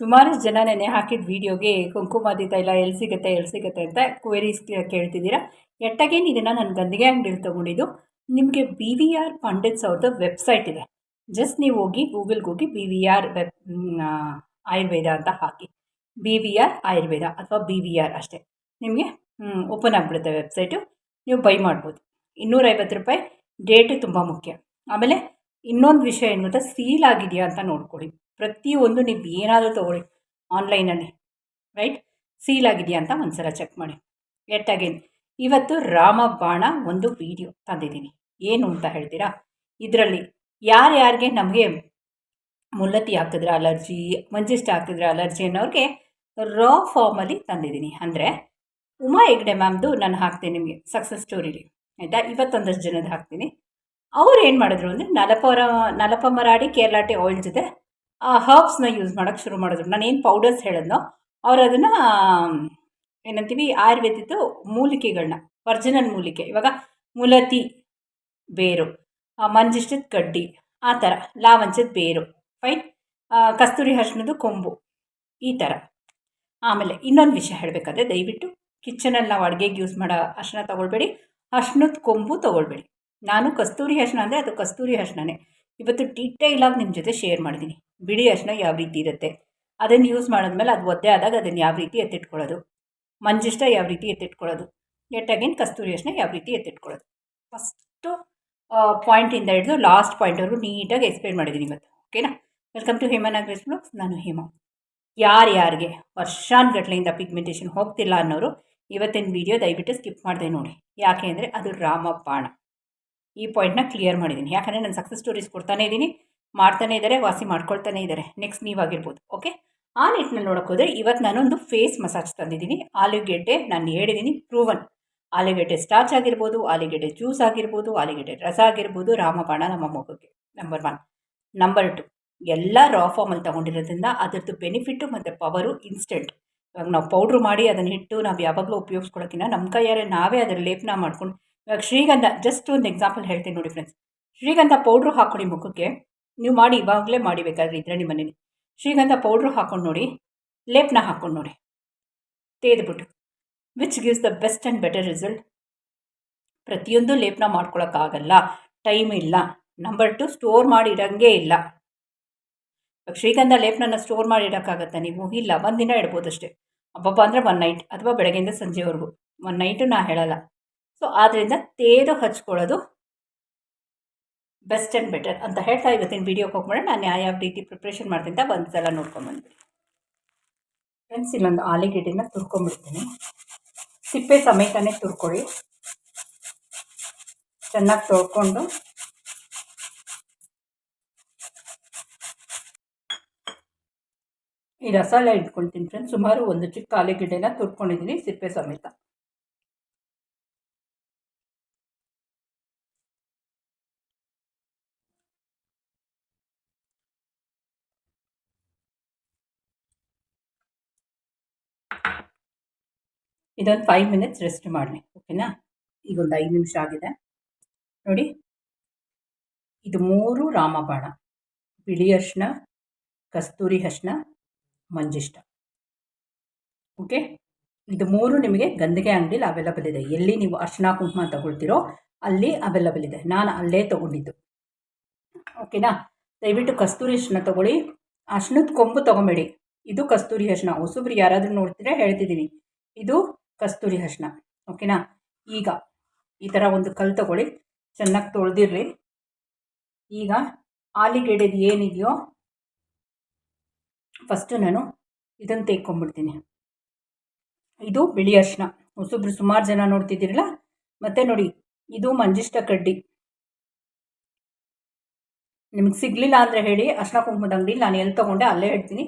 ಸುಮಾರು ಜನ ನೆನೆ ಹಾಕಿದ ವೀಡಿಯೋಗೆ ಕುಂಕುಮಾದಿ ತೈಲ ಎಲ್ಲಿ ಸಿಗುತ್ತೆ ಎಲ್ಲಿ ಸಿಗುತ್ತೆ ಅಂತ ಕ್ವೆರೀಸ್ ಕೇಳ್ತಿದ್ದೀರಾ? ಎಟ್ಟಗೇನು ಇದನ್ನು ನಾನು ಗಂದಿಗೆ ಅಂಗಡಿಲಿ ತೊಗೊಂಡಿದ್ದು? ನಿಮಗೆ ಬಿ ವಿ ಆರ್ ಪಂಡಿತ್ಸ್ ಅವ್ರದ್ದು ವೆಬ್ಸೈಟ್ ಇದೆ. ಜಸ್ಟ್ ನೀವು ಹೋಗಿ ಗೂಗಲ್ಗೆ ಹೋಗಿ B V R web Ayurveda ಅಂತ ಹಾಕಿ. ಬಿ ವಿ ಆರ್ ಆಯುರ್ವೇದ ಅಥವಾ ಬಿ ವಿ ಆರ್ ಅಷ್ಟೇ. ನಿಮಗೆ ಓಪನ್ ಆಗಿಬಿಡುತ್ತೆ ವೆಬ್ಸೈಟು ನೀವು ಬೈ ಮಾಡ್ಬೋದು. ಇನ್ನೂರೈವತ್ತು ರೂಪಾಯಿ ಡೇಟು ತುಂಬ ಮುಖ್ಯ. ಆಮೇಲೆ ಇನ್ನೊಂದು ವಿಷಯ ಏನು ಗೊತ್ತಾ ಸೀಲ್ ಆಗಿದೆಯಾ ಅಂತ ನೋಡ್ಕೊಳ್ಳಿ. ಪ್ರತಿಯೊಂದು ನೀವು ಏನಾದರೂ ತೊಗೊಳ್ಳಿ ಆನ್ಲೈನಲ್ಲಿ ರೈಟ್ ಸೀಲ್ ಆಗಿದೆಯಾ ಅಂತ ಒಂದ್ಸಲ ಚೆಕ್ ಮಾಡಿ. ಎಟ್ ಅಗೇನ್ ಇವತ್ತು ರಾಮಬಾಣ ಒಂದು ವಿಡಿಯೋ ತಂದಿದ್ದೀನಿ. ಏನು ಅಂತ ಹೇಳ್ತೀರಾ? ಇದರಲ್ಲಿ ಯಾರ್ಯಾರಿಗೆ ನಮಗೆ ಮುಲ್ಲತಿ ಹಾಕಿದ್ರೆ ಅಲರ್ಜಿ ಮಂಜಿಷ್ಟ ಹಾಕಿದ್ರೆ ಅಲರ್ಜಿ ಅನ್ನೋರಿಗೆ ರಾ ಫಾರ್ಮಲ್ಲಿ ತಂದಿದ್ದೀನಿ. ಅಂದರೆ ಉಮಾ ಹೆಗ್ಡೆ ಮ್ಯಾಮ್ದು ನಾನು ಹಾಕ್ತೀನಿ ನಿಮಗೆ ಸಕ್ಸಸ್ ಸ್ಟೋರಿಲಿ ಆಯಿತಾ? ಇವತ್ತೊಂದಷ್ಟು ಜನದ ಹಾಕ್ತೀನಿ. ಅವ್ರು ಏನು ಮಾಡಿದ್ರು ಅಂದರೆ ನಲಪರ ನಲಪ ಮರಾಡಿ ಕೇರಳಾಟಿ ಆಯಿಲ್ ಜೊತೆ ಹರ್ಬ್ಸ್ನ ಯೂಸ್ ಮಾಡೋಕ್ಕೆ ಶುರು ಮಾಡಿದ್ರು. ನಾನು ಏನು ಪೌಡರ್ಸ್ ಹೇಳಿದ್ನೋ ಅವ್ರು ಅದನ್ನು ಏನಂತೀವಿ, ಆಯುರ್ವೇದಿದ್ದು ಮೂಲಿಕೆಗಳನ್ನ ವರ್ಜಿನಲ್ ಮೂಲಿಕೆ. ಇವಾಗ ಮುಲತಿ, ಬೇರು ಮಂಜಿಷ್ಟದ ಕಡ್ಡಿ, ಆ ಥರ ಲಾವಂಚದ ಬೇರು ಫೈನ್ ಕಸ್ತೂರಿ ಹರ್ಷಣದು ಕೊಂಬು, ಈ ಥರ ಆಮೇಲೆ ಇನ್ನೊಂದು ವಿಷಯ ಹೇಳಬೇಕಾದ್ರೆ ದಯವಿಟ್ಟು ಕಿಚನಲ್ಲಿ ನಾವು ಅಡುಗೆಗೆ ಯೂಸ್ ಮಾಡೋ ಅರ್ಶನ ತೊಗೊಳ್ಬೇಡಿ. ಅರ್ಶನದ ಕೊಂಬು ತೊಗೊಳ್ಬೇಡಿ. ನಾನು ಕಸ್ತೂರಿ ಹರ್ಷಣ ಅಂದರೆ ಅದು ಕಸ್ತೂರಿ ಅರ್ಶಿನನೇ ಇವತ್ತು ಡೀಟೇಲಾಗಿ ನಿಮ್ಮ ಜೊತೆ ಶೇರ್ ಮಾಡಿದ್ದೀನಿ ಬಿಳಿ ಅರ್ಶಿನ ಯಾವ ರೀತಿ ಇರುತ್ತೆ? ಅದನ್ನು ಯೂಸ್ ಮಾಡಿದ್ಮೇಲೆ ಅದು ಒದ್ದೆ ಆದಾಗ ಅದನ್ನು ಯಾವ ರೀತಿ ಎತ್ತಿಟ್ಕೊಳ್ಳೋದು? ಮಂಜಿಷ್ಟ ಯಾವ ರೀತಿ ಎತ್ತಿಟ್ಕೊಳ್ಳೋದು? ಎಟ್ ಅಗೇನ್ ಕಸ್ತೂರಿ ಅರ್ಶಿನ ಯಾವ ರೀತಿ ಎತ್ತಿಟ್ಕೊಳ್ಳೋದು? ಫಸ್ಟು ಪಾಯಿಂಟಿಂದ ಹಿಡಿದು ಲಾಸ್ಟ್ ಪಾಯಿಂಟ್ವರೆಗೂ ನೀಟಾಗಿ ಎಕ್ಸ್ಪ್ಲೇನ್ ಮಾಡಿದ್ದೀನಿ ಇವತ್ತು ಓಕೆನಾ ವೆಲ್ಕಮ್ ಟು ಹೇಮನಾಗ್ರೆಸ್ ಬ್ಲಾಗ್ಸ್ ನಾನು ಹೇಮ. ಯಾರ್ಯಾರಿಗೆ ವರ್ಷಾನ್ಗಟ್ಲೆಯಿಂದ ಪಿಗ್ಮೆಂಟೇಷನ್ ಹೋಗ್ತಿಲ್ಲ ಅನ್ನೋರು ಇವತ್ತಿನ ವಿಡಿಯೋ ದಯವಿಟ್ಟು ಸ್ಕಿಪ್ ಮಾಡಿದೆ ನೋಡಿ. ಯಾಕೆ ಅಂದರೆ ಅದು ರಾಮಬಾಣ. ಈ ಪಾಯಿಂಟ್ನ ಕ್ಲಿಯರ್ ಮಾಡಿದ್ದೀನಿ. ಯಾಕಂದರೆ ನಾನು ಸಕ್ಸಸ್ ಸ್ಟೋರೀಸ್ ಕೊಡ್ತಾನೇ ಇದ್ದೀನಿ, ಮಾಡ್ತಾನೇ ಇದ್ದಾರೆ, ವಾಸಿ ಮಾಡ್ಕೊಳ್ತಾನೆ ಇದ್ದಾರೆ. ನೆಕ್ಸ್ಟ್ ನೀವಾಗಿರ್ಬೋದು ಓಕೆ ಆ ನಿಟ್ಟಿನಲ್ಲಿ ನೋಡೋಕ್ಕೋದ್ರೆ ಇವತ್ತು ನಾನೊಂದು ಫೇಸ್ ಮಸಾಜ್ ತಂದಿದ್ದೀನಿ. ಆಲೂಗೆಡ್ಡೆ ನಾನು ಹೇಳಿದ್ದೀನಿ ಪ್ರೂವನ್ ಆಲೂಗೆಡ್ಡೆ ಸ್ಟಾರ್ಚ್ ಆಗಿರ್ಬೋದು, ಆಲೂಗೆಡ್ಡೆ ಜ್ಯೂಸ್ ಆಗಿರ್ಬೋದು, ಆಲೂಗೆಡ್ಡೆ ರಸ ಆಗಿರ್ಬೋದು, ರಾಮಬಾಣ ನಮ್ಮ ಮಗುಗೆ ನಂಬರ್ ಒನ್ ನಂಬರ್ ಟು ಎಲ್ಲ ರಾ ಫಾರ್ಮಲ್ಲಿ ತೊಗೊಂಡಿರೋದ್ರಿಂದ ಅದರದ್ದು ಬೆನಿಫಿಟ್ಟು ಮತ್ತು ಪವರು ಇನ್ಸ್ಟೆಂಟ್ ಇವಾಗ ನಾವು ಪೌಡ್ರು ಮಾಡಿ ಅದನ್ನು ಇಟ್ಟು ನಾವು ಯಾವಾಗಲೂ ಉಪಯೋಗಿಸ್ಕೊಳ್ಳೋಕ್ಕಿಂತ ನಮ್ಮ ಕೈಯಾರೆ ನಾವೇ ಅದರ ಲೇಪನ ಮಾಡ್ಕೊಂಡು ಇವಾಗ ಶ್ರೀಗಂಧ ಜಸ್ಟ್ ಒಂದು ಎಕ್ಸಾಂಪಲ್ ಹೇಳ್ತೀನಿ ನೋಡಿ ಫ್ರೆಂಡ್ಸ್ ಶ್ರೀಗಂಧ ಪೌಡ್ರು ಹಾಕ್ಕೊಳ್ಳಿ ಮುಖಕ್ಕೆ, ನೀವು ಮಾಡಿ, ಇವಾಗಲೇ ಮಾಡಿ ಬೇಕಾದ್ರೆ ಇದ್ರೆ ನಿಮ್ಮ ಮನೇಲಿ. ಶ್ರೀಗಂಧ ಪೌಡ್ರು ಹಾಕ್ಕೊಂಡು ನೋಡಿ, ಲೇಪನ ಹಾಕ್ಕೊಂಡು ನೋಡಿ. ತೇದ್ಬಿಟ್ಟು which gives the best and better result ಪ್ರತಿಯೊಂದು ಲೇಪನ ಮಾಡ್ಕೊಳಕ್ಕಾಗಲ್ಲ. ಟೈಮ್ ಇಲ್ಲ. ನಂಬರ್ ಟು ಸ್ಟೋರ್ ಮಾಡಿ ಇಡೋಂಗೇ ಇಲ್ಲ ಶ್ರೀಗಂಧ ಲೇಪನ ಸ್ಟೋರ್ ಮಾಡಿ ಇಡೋಕ್ಕಾಗತ್ತಾ ನೀವು? ಇಲ್ಲ. ಒಂದು ದಿನ ಇಡ್ಬೋದು ಅಷ್ಟೇ ಹಬ್ಬಬ್ಬ ಅಂದರೆ ಒನ್ ನೈಟ್ ಅಥವಾ ಬೆಳಗ್ಗೆಯಿಂದ ಸಂಜೆವರೆಗೂ. ಒನ್ ನೈಟು ನಾ ಹೇಳಲ್ಲ. ಸೊ ಆದ್ದರಿಂದ ತೇದು ಹಚ್ಕೊಳ್ಳೋದು ಬೆಸ್ಟ್ ಆ್ಯಂಡ್ ಬೆಟರ್ ಅಂತ ಹೇಳ್ತಾ ಇವತ್ತಿನ ವೀಡಿಯೋಗೆ ಹೋಗ್ಬೇಡ ನಾನು ಯಾವ ರೀತಿ ಪ್ರಿಪ್ರೇಷನ್ ಮಾಡ್ತೀನಿ ಅಂತ ಒಂದು ಸಲ ನೋಡ್ಕೊಂಬಂದ್ಬಿಡಿ ಫ್ರೆಂಡ್ಸ್ ಇಲ್ಲೊಂದು ಆಲೂಗೆಡ್ಡೆನ ತುರ್ಕೊಂಬಿಡ್ತೀನಿ ಸಿಪ್ಪೆ ಸಮೇತನೇ ತುರ್ಕೊಳ್ಳಿ. ಚೆನ್ನಾಗಿ ತೊಳ್ಕೊಂಡು ಈ ರಸಾಲ ಇಟ್ಕೊಳ್ತೀನಿ ಫ್ರೆಂಡ್ಸ್ ಸುಮಾರು ಒಂದು ಚಿಕ್ಕ ಆಲೂಗೆಡ್ಡೆನ ತುರ್ಕೊಂಡಿದ್ದೀನಿ ಸಿಪ್ಪೆ ಸಮೇತ. ಇದೊಂದು ಫೈವ್ ಮಿನಿಟ್ಸ್ ರೆಸ್ಟ್ ಮಾಡಲಿ ಓಕೆನಾ ಈಗ ಒಂದು ಐದು ನಿಮಿಷ ಆಗಿದೆ. ನೋಡಿ, ಇದು ಮೂರು ರಾಮಬಾಣ, ಬಿಳಿ ಅರ್ಶಿನ ಕಸ್ತೂರಿ ಅರ್ಶಿನ ಮಂಜಿಷ್ಟ. ಓಕೆ ಇದು ಮೂರು ನಿಮಗೆ ಗಂದಿಗೆ ಅಂಗಡಿಲಿ ಅವೈಲಬಲ್ ಇದೆ. ಎಲ್ಲಿ ನೀವು ಅರ್ಶಿನ ಕುಂಕುಮ ತಗೊಳ್ತೀರೋ ಅಲ್ಲಿ ಅವೈಲಬಲ್ ಇದೆ. ನಾನು ಅಲ್ಲೇ ತಗೊಂಡಿದ್ದು. ಓಕೆನಾ ದಯವಿಟ್ಟು ಕಸ್ತೂರಿ ಅರ್ಶಿನ ತಗೊಳ್ಳಿ. ಅರ್ಶಿನದ ಕೊಂಬು ತಗೊಬೇಡಿ. ಇದು ಕಸ್ತೂರಿ ಅರ್ಶಿನ ಹೊಸಬ್ರು ಯಾರಾದರೂ ನೋಡ್ತೀರಾ ಹೇಳ್ತಿದ್ದೀನಿ. ಇದು ಕಸ್ತೂರಿ ಹಸ್ನ ಓಕೆನಾ ಈಗ ಈ ಥರ ಒಂದು ಕಲ್ಲು ತಗೊಳ್ಳಿ, ಚೆನ್ನಾಗಿ ತೊಳೆದಿರಲಿ. ಈಗ ಆಲಿಗೆಡೆದು ಏನಿದೆಯೋ ಫಸ್ಟು ನಾನು ಇದನ್ನು ತೆಕ್ಕೊಂಬಿಡ್ತೀನಿ ಇದು ಬಿಳಿ ಅರ್ಶಿನ. ಹೊಸಬ್ರು ಸುಮಾರು ಜನ ನೋಡ್ತಿದ್ದೀರಲ್ಲ? ಮತ್ತು ನೋಡಿ, ಇದು ಮಂಜಿಷ್ಟ ಕಡ್ಡಿ. ನಿಮಗೆ ಸಿಗಲಿಲ್ಲ ಅಂದರೆ ಹೇಳಿ, ಅರ್ಶಿನ ಕುಂಕುಮದ ಅಂಗಡಿ ನಾನು ಎಲ್ಲಿ ತೊಗೊಂಡೆ ಅಲ್ಲೇ ಹೇಳ್ತೀನಿ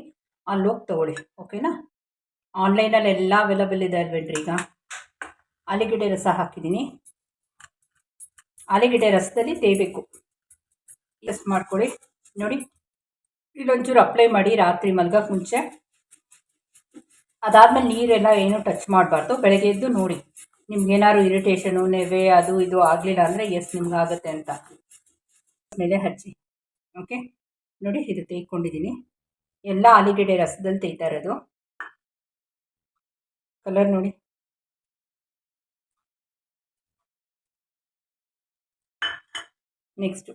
ಅಲ್ಲೋಗಿ ತೊಗೊಳ್ಳಿ ಓಕೆನಾ ಆನ್ಲೈನಲ್ಲಿ ಎಲ್ಲ ಅವೈಲಬಲ್ ಇದೆ ಅಲ್ವೇನ್ರಿ ಈಗ? ಆಲೂಗೆಡ್ಡೆ ರಸ ಹಾಕಿದ್ದೀನಿ. ಆಲೂಗೆಡ್ಡೆ ರಸದಲ್ಲಿ ತೇಯಬೇಕು ಎಸ್ ಮಾಡ್ಕೊಳ್ಳಿ. ನೋಡಿ, ಇಲ್ಲೊಂಚೂರು ಅಪ್ಲೈ ಮಾಡಿ ರಾತ್ರಿ ಮಲ್ಗಕ್ಕೆ ಮುಂಚೆ. ಅದಾದಮೇಲೆ ನೀರೆಲ್ಲ ಏನೂ ಟಚ್ ಮಾಡಬಾರ್ದು. ಬೆಳಗ್ಗೆ ಎದ್ದು ನೋಡಿ. ನಿಮ್ಗೇನಾದ್ರು ಇರಿಟೇಷನು ನೆವೆ, ಅದು ಇದು ಆಗಲಿಲ್ಲ ಅಂದರೆ ಎಸ್ ನಿಮ್ಗಾಗುತ್ತೆ ಅಂತ. ಮೇಲೆ ಹಚ್ಚಿ. ಓಕೆ ನೋಡಿ, ಇದು ತೆಗೆದುಕೊಂಡಿದ್ದೀನಿ ಎಲ್ಲ ಆಲೂಗೆಡ್ಡೆ ರಸದಲ್ಲಿ ತೇಯ್ತಾ ಇರೋದು. ಕಲರ್ ನೋಡಿ. ನೆಕ್ಸ್ಟು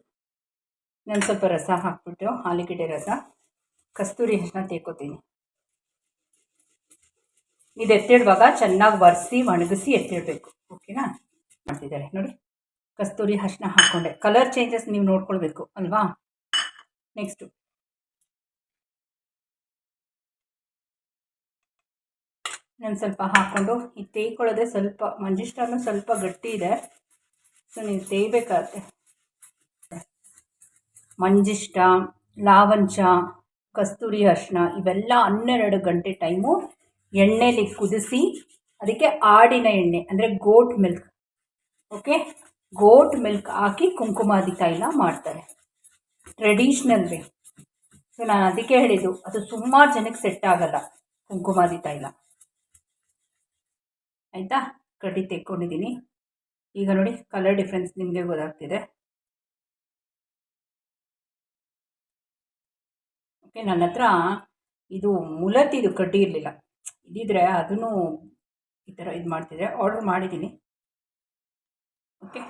ನಾನು ಸ್ವಲ್ಪ ರಸ ಹಾಕ್ಬಿಟ್ಟು ಆಲೂಗಡ್ಡೆ ರಸ, ಕಸ್ತೂರಿ ಅರಿಶಿನ ತೇಕೋತೀನಿ. ಇದು ಎತ್ತಿಡುವಾಗ ಚೆನ್ನಾಗಿ ಒರೆಸಿ, ಒಣಗಿಸಿ ಎತ್ತಿಡಬೇಕು. ಓಕೆನಾ? ಮಾಡ್ತಿದ್ದಾರೆ. ನೋಡಿ, ಕಸ್ತೂರಿ ಅರಿಶಿನ ಹಾಕ್ಕೊಂಡೆ ಕಲರ್ ಚೇಂಜಸ್ ನೀವು ನೋಡ್ಕೊಳ್ಬೇಕು, ಅಲ್ವಾ? ನೆಕ್ಸ್ಟು ನಾನು ಸ್ವಲ್ಪ ಹಾಕ್ಕೊಂಡು ಈ ತೇಯ್ಕೊಳ್ಳೋದೆ ಸ್ವಲ್ಪ ಮಂಜಿಷ್ಟಾನು ಸ್ವಲ್ಪ ಗಟ್ಟಿ ಇದೆ. ಸೊ ನೀವು ತೇಯ್ಬೇಕಾಗತ್ತೆ. ಮಂಜಿಷ್ಟ, ಲಾವಂಚ, ಕಸ್ತೂರಿ ಅರ್ಶನ ಇವೆಲ್ಲ ಹನ್ನೆರಡು ಗಂಟೆ ಟೈಮು ಎಣ್ಣೆಲಿ ಕುದಿಸಿ ಅದಕ್ಕೆ ಆಡಿನ ಎಣ್ಣೆ, ಅಂದರೆ goat milk okay goat milk ಹಾಕಿ ಕುಂಕುಮಾದಿ ತೈಲ ಮಾಡ್ತಾರೆ. ಟ್ರೆಡಿಷ್ನಲ್ ವೇ ಸೊ ನಾನು ಅದಕ್ಕೆ ಹೇಳಿದ್ದು, ಅದು ಸುಮಾರು ಜನಕ್ಕೆ ಸೆಟ್ ಆಗಲ್ಲ. ಕುಂಕುಮಾದಿ ತೈಲ ಆಯಿತಾ? ಕಡ್ಡಿ ತೆಕ್ಕೊಂಡಿದ್ದೀನಿ ಈಗ ನೋಡಿ ಕಲರ್ ಡಿಫ್ರೆನ್ಸ್ ನಿಮಗೆ ಗೊತ್ತಾಗ್ತಿದೆ. ಓಕೆ ನನ್ನ ಹತ್ರ ಇದು ಮುಲತ್ತಿದು ಕಡ್ಡಿ ಇರಲಿಲ್ಲ. ಇದ್ದಿದ್ರೆ ಅದನ್ನು ಈ ಥರ ಇದು ಮಾಡ್ತಿದ್ರೆ ಆರ್ಡರ್ ಮಾಡಿದ್ದೀನಿ ಓಕೆ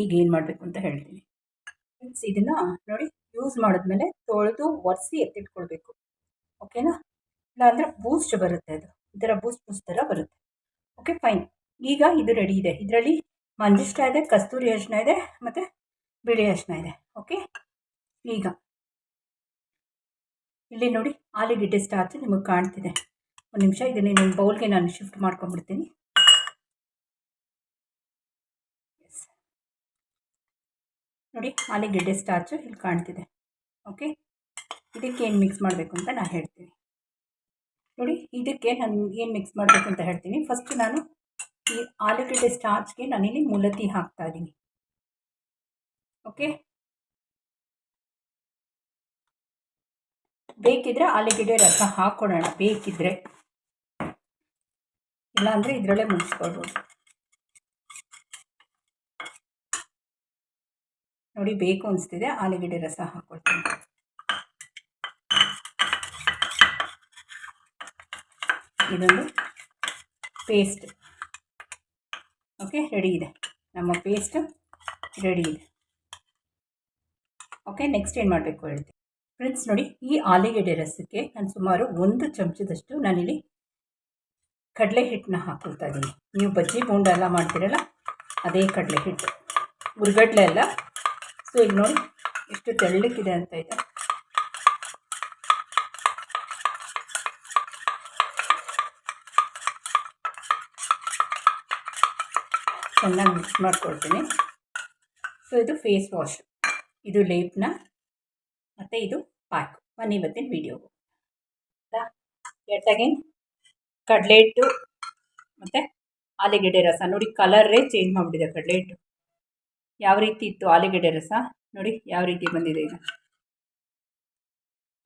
ಈಗ ಏನು ಮಾಡಬೇಕು ಅಂತ ಹೇಳ್ತೀನಿ. ಫ್ರೆಂಡ್ಸ್ ಇದನ್ನು ನೋಡಿ ಯೂಸ್ ಮಾಡಿದ್ಮೇಲೆ ತೊಳೆದು ಒರೆಸಿ ಎತ್ತಿಟ್ಕೊಳ್ಬೇಕು. ಓಕೆನಾ ಇಲ್ಲಾಂದರೆ ಬೂಸ್ಟ್ ಬರುತ್ತೆ ಅದು. ಈ ಥರ ಬೂಸ್ಟ್ ಬೂಸ್ಟ್ ಥರ ಬರುತ್ತೆ. ಓಕೆ ಫೈನ್ ಈಗ ಇದು ರೆಡಿ ಇದೆ. ಇದರಲ್ಲಿ ಮಂಜಿಷ್ಟ ಇದೆ, ಕಸ್ತೂರಿ ಅರಿಶಿನ ಇದೆ, ಮತ್ತು ಬಿಳಿ ಅರಿಶಿನ ಇದೆ. ಓಕೆ ಈಗ ಇಲ್ಲಿ ನೋಡಿ, ಆಲೂಗೆಡ್ಡೆ ಸ್ಟಾರ್ಚ್ ನಿಮಗೆ ಕಾಣ್ತಿದೆ. ಒಂದು ನಿಮಿಷ, ಇದನ್ನು ನಿಮ್ಮ ಬೌಲ್ಗೆ ನಾನು ಶಿಫ್ಟ್ ಮಾಡ್ಕೊಂಡ್ಬಿಡ್ತೀನಿ. ನೋಡಿ, ಆಲೂಗೆಡ್ಡೆ ಸ್ಟಾರ್ಚು ಇಲ್ಲಿ ಕಾಣ್ತಿದೆ. ಓಕೆ ಇದಕ್ಕೆ ಏನು ಮಿಕ್ಸ್ ಮಾಡಬೇಕು ಅಂತ ನಾನು ಹೇಳ್ತೀನಿ. ನೋಡಿ, ಇದಕ್ಕೆ ನಾನು ಏನು ಮಿಕ್ಸ್ ಮಾಡಬೇಕು ಅಂತ ಹೇಳ್ತೀನಿ. ಫಸ್ಟ್ ನಾನು ಈ ಆಲೂಗಡ್ಡೆ ಸ್ಟಾರ್ಚ್ಗೆ ನಾನಿಲ್ಲಿ ಮುಲತಿ ಹಾಕ್ತಾ ಇದ್ದೀನಿ. ಓಕೆ ಬೇಕಿದ್ರೆ ಆಲೂಗಡ್ಡೆ ರಸ ಹಾಕ್ಕೊಡೋಣ ಬೇಕಿದ್ರೆ. ಇಲ್ಲಾಂದರೆ ಇದರಲ್ಲೇ ಮುಗಿಸ್ಕೊಳ್ಬೋದು. ನೋಡಿ, ಬೇಕು ಅನಿಸ್ತಿದೆ. ಆಲೂಗಡ್ಡೆ ರಸ ಹಾಕ್ಕೊಳ್ತೀನಿ ಇದೊಂದು ಪೇಸ್ಟ್ ಓಕೆ ರೆಡಿ ಇದೆ. ನಮ್ಮ ಪೇಸ್ಟ್ ರೆಡಿ ಇದೆ. ಓಕೆ ನೆಕ್ಸ್ಟ್ ಏನು ಮಾಡಬೇಕು ಹೇಳ್ತೀನಿ. ಫ್ರೆಂಡ್ಸ್ ನೋಡಿ, ಈ ಆಲೂಗೆಡ್ಡೆ ರಸಕ್ಕೆ ನಾನು ಸುಮಾರು ಒಂದು ಚಮಚದಷ್ಟು ನಾನಿಲ್ಲಿ ಕಡಲೆ ಹಿಟ್ಟನ್ನ ಹಾಕೊಳ್ತಾ ಇದ್ದೀನಿ. ನೀವು ಬಜ್ಜಿ ಬೋಂಡ ಎಲ್ಲ ಮಾಡ್ತೀರಲ್ಲ, ಅದೇ ಕಡಲೆ ಹಿಟ್ಟು ಉರ್ಗಡ್ಲೆ ಎಲ್ಲ ಸೊ ಈಗ ನೋಡಿ, ಎಷ್ಟು ತೆಳ್ಳಕ್ಕಿದೆ ಅಂತ ಇದೆ ಚೆನ್ನಾಗಿ ಮಿಕ್ಸ್ ಮಾಡ್ಕೊಳ್ತೀನಿ. ಸೊ ಇದು ಫೇಸ್ ವಾಶ್ ಇದು ಲೇಪ್ನ, ಮತ್ತು ಇದು ಪ್ಯಾಕ್ ಬನ್ನಿ ಇವತ್ತಿನ ವೀಡಿಯೋಗು ಎಟ್ ಕಡಲೆ ಹಿಟ್ಟು, ಮತ್ತು ಆಲೂಗೆಡ್ಡೆ ರಸ. ನೋಡಿ ಕಲರೇ ಚೇಂಜ್ ಮಾಡಿಬಿಟ್ಟಿದೆ ಕಡಲೆ ಹಿಟ್ಟು. ಯಾವ ರೀತಿ ಇತ್ತು ಆಲೂಗೆಡ್ಡೆ ರಸ? ನೋಡಿ, ಯಾವ ರೀತಿ ಬಂದಿದೆ ಈಗ.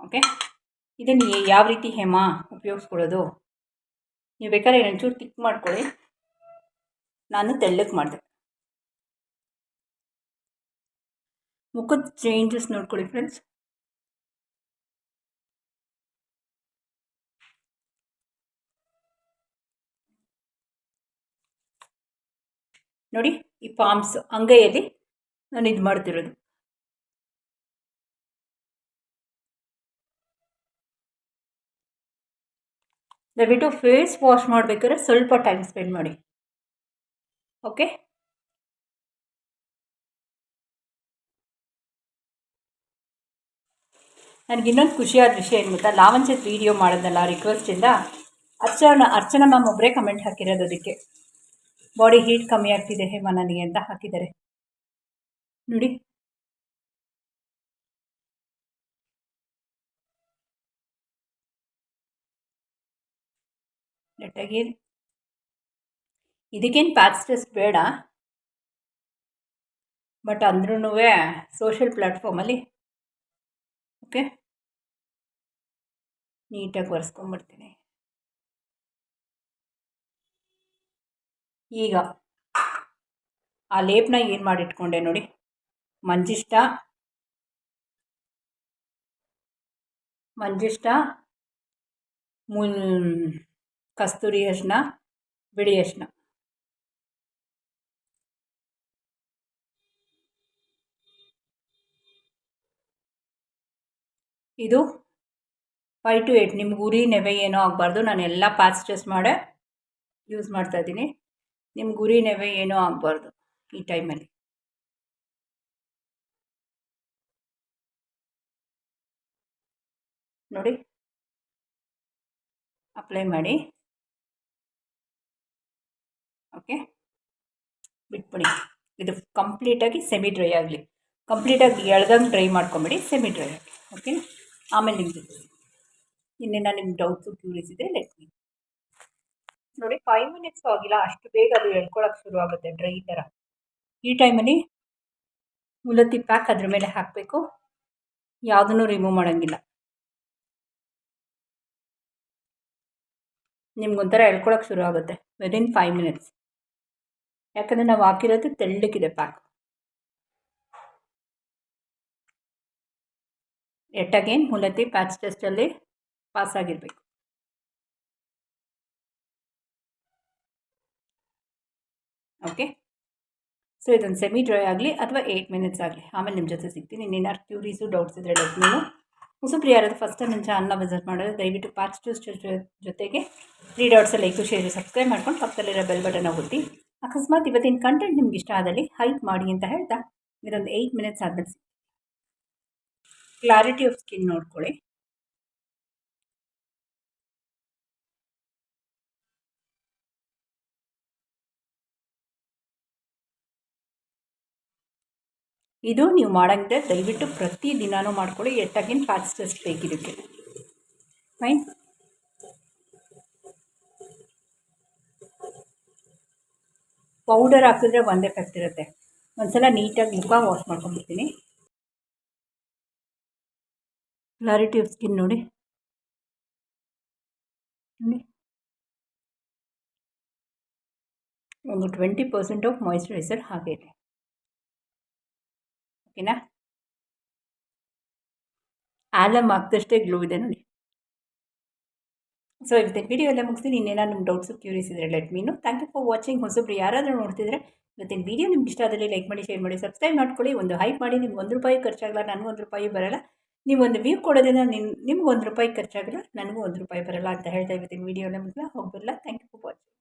ಓಕೆ ಇದನ್ನು ಯಾವ ರೀತಿ ಹೇಮ ಉಪಯೋಗಿಸ್ಕೊಳ್ಳೋದು? ನೀವು ಬೇಕಾದ್ರೆ ಒಂಚೂರು ತಿಕ್ ಮಾಡ್ಕೊಳ್ಳಿ. ನಾನು ತೆಳ್ಳಕ್ಕೆ ಮಾಡಿದೆ. ಮುಖದ ಚೇಂಜಸ್ ನೋಡ್ಕೊಳ್ಳಿ ಫ್ರೆಂಡ್ಸ್ ನೋಡಿ ಈ ಪಾಮ್ಸ್ ಅಂಗೈಯಲ್ಲಿ ನಾನು ಇದು ಮಾಡ್ತಿರೋದು. ದಯವಿಟ್ಟು ಫೇಸ್ ವಾಶ್ ಮಾಡಬೇಕಾದ್ರೆ ಸ್ವಲ್ಪ ಟೈಮ್ ಸ್ಪೆಂಡ್ ಮಾಡಿ. ಓಕೆ ನನಗೆ ಇನ್ನೊಂದು ಖುಷಿಯಾದ ವಿಷಯ ಏನು ಗೊತ್ತಾ? ಲಾವಂಚದ ವೀಡಿಯೋ ಮಾಡೋದಲ್ಲ ರಿಕ್ವೆಸ್ಟಿಂದ ಅರ್ಚನ, ಅರ್ಚನಾ ಮ್ಯಾಮ್ ಒಬ್ಬರೇ ಕಮೆಂಟ್ ಹಾಕಿರೋದು ಅದಕ್ಕೆ. ಬಾಡಿ ಹೀಟ್ ಕಮ್ಮಿ ಆಗ್ತಿದೆ ಹೇಮ ನನಗೆ ಅಂತ ಹಾಕಿದ್ದಾರೆ. ನೋಡಿ. ನೆಟ್ಟಾಗಿ ಇದಕ್ಕೇನು ಪ್ಯಾಕ್ಸ್ ಟೆಸ್ಟ್ ಬೇಡ. ಬಟ್ ಅಂದ್ರೂ ಸೋಷಿಯಲ್ ಪ್ಲ್ಯಾಟ್ಫಾರ್ಮಲ್ಲಿ ಓಕೆ ನೀಟಾಗಿ ಒರೆಸ್ಕೊಂಬಿಡ್ತೀನಿ ಈಗ, ಆ ಲೇಪನ್ನ ಏನು ಮಾಡಿಟ್ಕೊಂಡೆ ನೋಡಿ? ಮಂಜಿಷ್ಟ. ಮಂಜಿಷ್ಟ ಮುಲ್ ಕಸ್ತೂರಿ ಅರಿಶಿನ ಬಿಳಿ ಅರಿಶಿನ ಇದು ಫೈ ಟು ಏಯ್ಟ್ ನಿಮ್ಗೆ ಉರಿ, ನೆವೆ ಏನೂ ಆಗಬಾರ್ದು. ನಾನು ಎಲ್ಲ ಮಾಡಿ ಮಾಡೇ ಯೂಸ್ ಮಾಡ್ತಾಯಿದ್ದೀನಿ ನಿಮ್ಗೆ ಉರಿ, ನೆವೆ ಏನೂ ಆಗಬಾರ್ದು ಈ ಟೈಮಲ್ಲಿ ನೋಡಿ. ಅಪ್ಲೈ ಮಾಡಿ. ಓಕೆ ಬಿಟ್ಬಿಡಿ. ಇದು ಕಂಪ್ಲೀಟಾಗಿ ಸೆಮಿ ಡ್ರೈ ಆಗಲಿ. ಕಂಪ್ಲೀಟಾಗಿ ಎಳ್ದಂಗೆ ಡ್ರೈ ಮಾಡ್ಕೊಂಬಿಡಿ ಸೆಮಿ ಡ್ರೈ ಆಗಲಿ. ಓಕೆ ಆಮೇಲೆ ನಿಮಗೆ ಇನ್ನೇನ ನಿಮ್ಮ ಡೌಟ್ಸು ಕ್ಯೂರೀಸ್ ಇದೆ ಲೆಟ್ ಮೀ ನೋಡಿ ಫೈವ್ ಮಿನಿಟ್ಸು ಆಗಿಲ್ಲ, ಅಷ್ಟು ಬೇಗ ಅದು ಎಳ್ಕೊಳಕ್ಕೆ ಶುರು ಆಗುತ್ತೆ ಡ್ರೈ ಥರ ಈ ಟೈಮಲ್ಲಿ ಮುಲತ್ತಿ ಪ್ಯಾಕ್ ಅದ್ರ ಮೇಲೆ ಹಾಕಬೇಕು. ಯಾವುದನ್ನು ರಿಮೂವ್ ಮಾಡೋಂಗಿಲ್ಲ. ನಿಮ್ಗೊಂಥರ ಎಳ್ಕೊಳಕ್ಕೆ ಶುರು ಆಗುತ್ತೆ ವಿದಿನ್ ಫೈವ್ ಮಿನಿಟ್ಸ್ ಯಾಕಂದರೆ ನಾವು ಹಾಕಿರೋದು ತೆಳ್ಳಕ್ಕಿದೆ ಪ್ಯಾಕ್ ಎಟ್ ಅಗೇನ್ ಮುಲತಿ ಪ್ಯಾಚ್ ಟೆಸ್ಟಲ್ಲಿ ಪಾಸ್ ಆಗಿರಬೇಕು. ಓಕೆ ಸೊ ಇದೊಂದು ಸೆಮಿ ಡ್ರೈ ಆಗಲಿ ಅಥವಾ ಏಯ್ಟ್ ಮಿನಿಟ್ಸ್ ಆಗಲಿ. ಆಮೇಲೆ ನಿಮ್ಮ ಜೊತೆ ಸಿಗ್ತೀನಿ. ನಿನ್ನ ಕ್ಯೂರೀಸು ಡೌಟ್ಸ್ ಇದ್ದರೆ ಡೌಟ್ ನೀವು ಹೊಸಬ್ರು ಫಸ್ಟ್ ಟೈಮ್ ನಿಮ್ಮ ಚಾನಲ್ನ ವಿಸಿಟ್ ಮಾಡಿದ್ರೆ ದಯವಿಟ್ಟು ಪ್ಯಾಚ್ ಟೆಸ್ಟ್ ಜೊತೆಗೆ three doubts like share subscribe ಮಾಡ್ಕೊಂಡು ಪಕ್ಕದಲ್ಲಿರೋ ಬೆಲ್ ಬಟನ್ ಹುಟ್ಟಿ ಅಕಸ್ಮಾತ್ ಇವತ್ತಿನ ಕಂಟೆಂಟ್ ನಿಮ್ಗೆ ಇಷ್ಟ ಆದಲ್ಲಿ, ಹೈಪ್ ಮಾಡಿ ಅಂತ ಹೇಳ್ತಾ, ಇದೊಂದು ಏಯ್ಟ್ ಮಿನಿಟ್ಸ್ ಆದಮೇಲೆ ಕ್ಲಾರಿಟಿ ಆಫ್ ಸ್ಕಿನ್ ನೋಡ್ಕೊಳ್ಳಿ. ಇದು ನೀವು ಮಾಡೋಂಗಿದ್ರೆ ದಯವಿಟ್ಟು ಪ್ರತಿ ದಿನಾನೂ ಮಾಡ್ಕೊಳ್ಳಿ, ಎಟ್ಟಾಗಿನ ಫಾಸ್ಟೆಸ್ಟ್ ಬೇಕಿದ್ದಕ್ಕೆ ಫೈನ್ ಪೌಡರ್ ಹಾಕಿದ್ರೆ ಒಂದೇ ಎಫೆಕ್ಟ್ ಇರುತ್ತೆ ಒಂದ್ಸಲ ನೀಟಾಗಿ ಮುಖ ವಾಶ್ ಮಾಡ್ಕೊಂಡ್ಬಿಡ್ತೀನಿ. ಕ್ಲಾರಿಟಿ ಆಫ್ ಸ್ಕಿನ್ ನೋಡಿ. ಒಂದು ಟ್ವೆಂಟಿ ಪರ್ಸೆಂಟ್ ಆಫ್ ಮಾಯಿಶ್ಚರೈಸರ್ ಹಾಗೆ ಇದೆ. ಓಕೆನಾ ಆಲಮ್ ಹಾಕಿದಷ್ಟೇ ಗ್ಲೂ ಇದೆ ನೋಡಿ. ಸೊ ಇವತ್ತೆ ವಿಡಿಯೋ ಎಲ್ಲ ಮುಗಿಸ್ತೀನಿ. ಇನ್ನೇನೋ ನಿಮ್ಮ ಡೌಟ್ಸು ಕ್ಯೂರಿಯಸ್ ಇದ್ರೆ let me know thank you for watching ಹೊಸಬ್ರು ಯಾರಾದರೂ ನೋಡ್ತಿದ್ರೆ ಇವತ್ತಿನ ವಿಡಿಯೋ ನಿಮ್ಗೆ ಇಷ್ಟ ಆದಲ್ಲಿ ಲೈಕ್ ಮಾಡಿ ಶೇರ್ ಮಾಡಿ ಸಬ್ಸ್ಕ್ರೈಬ್ ಮಾಡ್ಕೊಳ್ಳಿ. ಒಂದು ಹೈಪ್ ಮಾಡಿ, ನಿಮ್ಗೆ ಒಂದು ರೂಪಾಯಿ ಖರ್ಚಾಗಲ್ಲ ನನಗೂ ಒಂದು ರೂಪಾಯಿ ಬರಲ್ಲ. ನೀವು ಒಂದು ವ್ಯೂ ಕೊಡೋದ್ರಿಂದ ನಿಮ್ಗೆ ಒಂದು ರೂಪಾಯಿ ಖರ್ಚಾಗಲ್ಲ ನನಗೂ ಒಂದು ರೂಪಾಯಿ ಬರಲ್ಲ ಅಂತ ಹೇಳ್ತಾ ಇವತ್ತಿನ ವಿಡಿಯೋ ಮುಗಿಲ್ಲ ಹೋಗ್ಬರಲ್ಲ ಥ್ಯಾಂಕ್ ಯು ಫಾರ್ ವಾಚಿಂಗ್